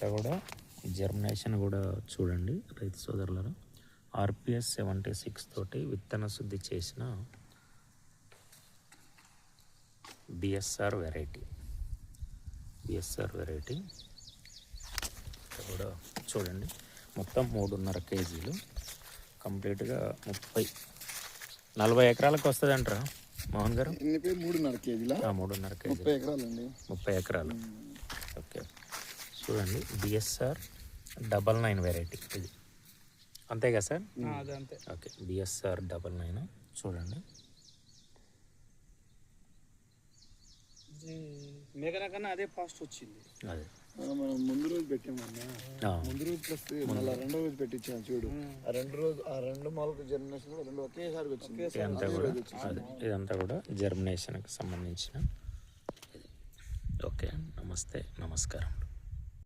ఇదంతా కూడా జర్మినేషన్ కూడా చూడండి రైతు సోదరులను ఆర్పిఎస్ సెవెంటీ సిక్స్ తోటి విత్తన శుద్ధి చేసిన బిఎస్ఆర్ వెరైటీ బిఎస్ఆర్ వెరైటీ కూడా చూడండి మొత్తం మూడున్నర కేజీలు. కంప్లీట్గా ముప్పై నలభై ఎకరాలకు వస్తుంది అంటారా మోహన్ గారు? మూడున్నర కేజీల? ఆ, మూడున్నర కేజీ ముప్పై ఎకరాలండి. ముప్పై ఎకరాలు. చూడండి. బిఎస్ఆర్ డబల్ నైన్ వెరైటీ ఇది. అంతేగా సార్? అదే అంతే. ఓకే. బిఎస్ఆర్ డబల్ నైన్ చూడండి. మేఘన కన్నా అదే ఫాస్ట్ వచ్చింది. అదే. మనం ముందు రోజు పెట్టామన్నా ఆ, ముందు రోజు ప్లస్ మళ్ళీ రెండో రోజు పెట్టించాను చూడు. ఆ రెండు రోజు ఆ రెండు మొలక జర్మినేషన్ కూడా రెండు ఒకేసారి వచ్చింది. ఇదంతా కూడా అదే. ఇదంతా కూడా జర్మినేషన్కి సంబంధించిన. ఓకే. నమస్తే. నమస్కారం.